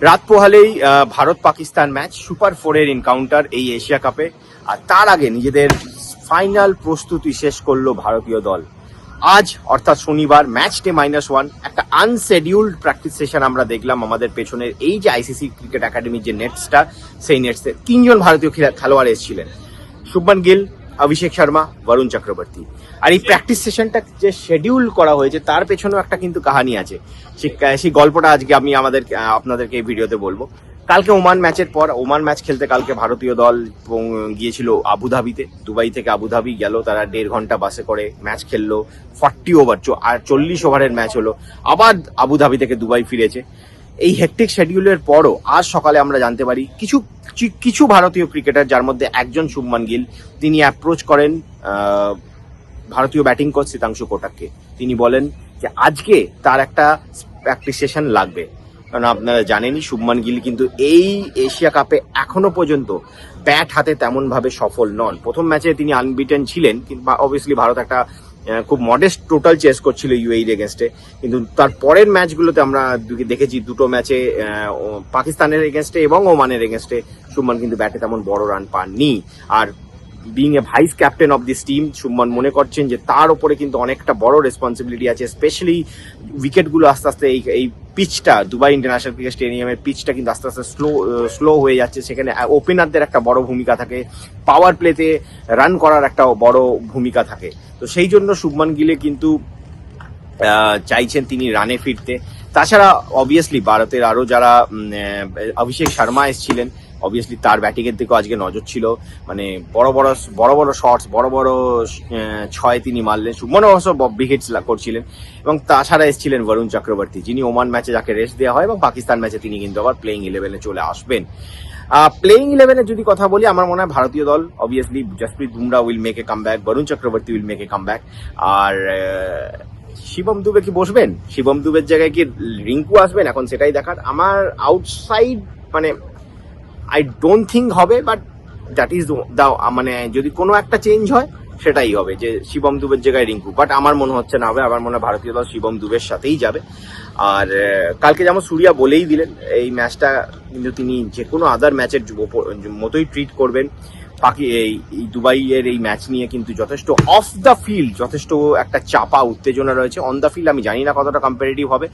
রাত পোহালেই Bharat Pakistan match super ফোরের এনকাউন্টার এই এশিয়া কাপে। আর তার আগে নিজেদের ফাইনাল প্রস্তুতি শেষ করল ভারতীয় দল। আজ, অর্থাৎ শনিবার ম্যাচ ডে মাইনাস ওয়ান একটা আনশেডিউল্ড প্র্যাকটিস সেশন আমরা দেখলাম আমাদের পেছনের এই যে আইসিসি ক্রিকেট একাডেমির যে নেটসটা সেই নেটসে তিনজন ভারতীয় খেলা- খেলোয়াড় এসেছিলেন। শুভমান গিল অভিষেক শর্মা, বরুণ চক্রবর্তী। আর এই প্র্যাকটিস সেশনটা যে শেডিউল করা হয়েছে, তার পেছনেও একটা কিন্তু কাহানি আছে। সেই গল্পটা আজকে আমি আমাদের আপনাদেরকে এই ভিডিওতে বলব। কালকে ওমান ম্যাচের পর, ওমান ম্যাচ খেলতে কালকে ভারতীয় দল গিয়েছিল আবুধাবিতে। দুবাই থেকে আবুধাবি গেল, তারা দেড় ঘণ্টা বাসে করে ম্যাচ খেললো। ফর্টি ওভার আর চল্লিশ ওভারের ম্যাচ হলো। আবার আবুধাবি থেকে দুবাই ফিরেছে। এই হেকটিক শেডিউলের পরও আজ সকালে আমরা জানতে পারি কিছু কিছু ভারতীয় ক্রিকেটার যার মধ্যে একজন শুভমান গিল, তিনি অ্যাপ্রোচ করেন ভারতীয় ব্যাটিং কোচ শীতাংশু কোটাককে। তিনি বলেন যে আজকে তার একটা প্র্যাকটিস সেশন লাগবে। কারণ আপনারা জানেনই, শুভমান গিল কিন্তু এই এশিয়া কাপে এখনও পর্যন্ত ব্যাট হাতে তেমন ভাবে সফল নন। প্রথম ম্যাচে তিনি আনবিটেন ছিলেন, কিন্তু অবভিয়াসলি ভারত একটা খুব মডেস্ট টোটাল চেস করছিল ইউএইর এগেনস্টে কিন্তু তার পরের ম্যাচগুলোতে আমরা দেখেছি দুটো ম্যাচে পাকিস্তানের এগেনস্টে এবং ওমানের এগেনস্টে সুমন কিন্তু ব্যাটে তেমন বড় রান পাননি। আর being a vice captain of this team Suman মনে করছেন যে তার ওপরে কিন্তু অনেকটা বড় রেসপন্সিবিলিটি আছে স্পেশালি উইকেটগুলো আস্তে আস্তে এই এই পিচটা দুবাই ইন্টারন্যাশনাল ক্রিকেট স্টেডিয়ামের পিচটা কিন্তু আস্তে আস্তে স্লো স্লো হয়ে যাচ্ছে। সেখানে ওপেনারদের একটা বড় ভূমিকা থাকে। পাওয়ার প্লেতে রান করার একটা বড় ভূমিকা থাকে। তো সেই জন্য শুভমান গিলে কিন্তু চাইছেন তিনি রানে ফিরতে। তাছাড়া অবভিয়াসলি ভারতের আরও যারা অভিষেক শর্মা এসেছিলেন অবভিয়াসলি তার ব্যাটিংয়ের দিকেও আজকে নজর ছিল। মানে বড় বড় বড় বড় শটস বড় বড় ছয় তিনি মারলেন। সুমন অবশ্য উইকেটস করছিলেন। এবং তাছাড়া এসেছিলেন বরুণ চক্রবর্তী যিনি ওমান ম্যাচে যাকে রেস্ট দেওয়া হয় এবং পাকিস্তান ম্যাচে তিনি কিন্তু আবার প্লেইং ইলেভেনে চলে আসবেন। প্লেইং ইলেভেনের যদি কথা বলি, আমার মনে হয় ভারতীয় দল obviously Jasprit Bumrah will make a come back Varun Chakravarthy will make a come back আর শিবম দুবে কি বসবেন? শিবম দুবের জায়গায় কি রিঙ্কু আসবেন? এখন সেটাই দেখার। আমার আউটসাইড মানে আই ডোন্ট থিঙ্ক হবে বাট দ্যাট ইজ দা মানে যদি কোনো একটা চেঞ্জ হয়, সেটাই হবে যে শিবম দুবের জায়গায় রিঙ্কু। বাট আমার মনে হচ্ছে না হবে, আমার মনে হয় ভারতীয় দল শিবম দুবের সাথেই যাবে। আর কালকে যেমন সুরিয়া বলেই দিলেন, এই ম্যাচটা কিন্তু তিনি যে কোনো আদার ম্যাচের মতোই ট্রিট করবেন। বাকি এই দুবাইয়ের এই ম্যাচ নিয়ে কিন্তু যথেষ্ট অফ দ্য ফিল্ড যথেষ্ট একটা চাপা উত্তেজনা রয়েছে। অন দ্য ফিল্ড আমি জানি না কতটা কম্পারেটিভ হবে।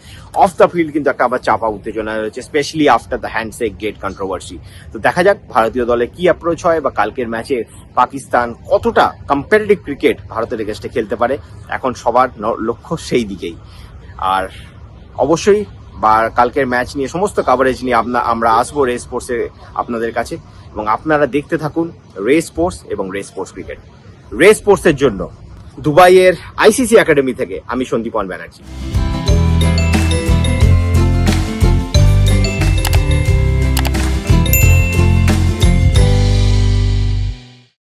অফ দ্য ফিল্ড কিন্তু একটা আবার চাপা উত্তেজনা রয়েছে specially after the handshake gate controversy তো দেখা যাক ভারতীয় দলে কি অ্যাপ্রোচ হয় বা কালকের ম্যাচে পাকিস্তান কতটা কম্পারেটিভ ক্রিকেট ভারতের এগেস্টে খেলতে পারে। এখন সবার লক্ষ্য সেই দিকেই। আর অবশ্যই বা কালকের ম্যাচ নিয়ে, সমস্ত কাভারেজ নিয়ে আপনা আমরা আসব রে স্পোর্টসে আপনাদের কাছে। এবং আপনারা দেখতে থাকুন রে স্পোর্টস এবং রে স্পোর্টস ক্রিকেট রে স্পোর্টসের জন্য দুবাইয়ের আইসিসি একাডেমি থেকে আমি সন্দীপন ব্যানার্জি।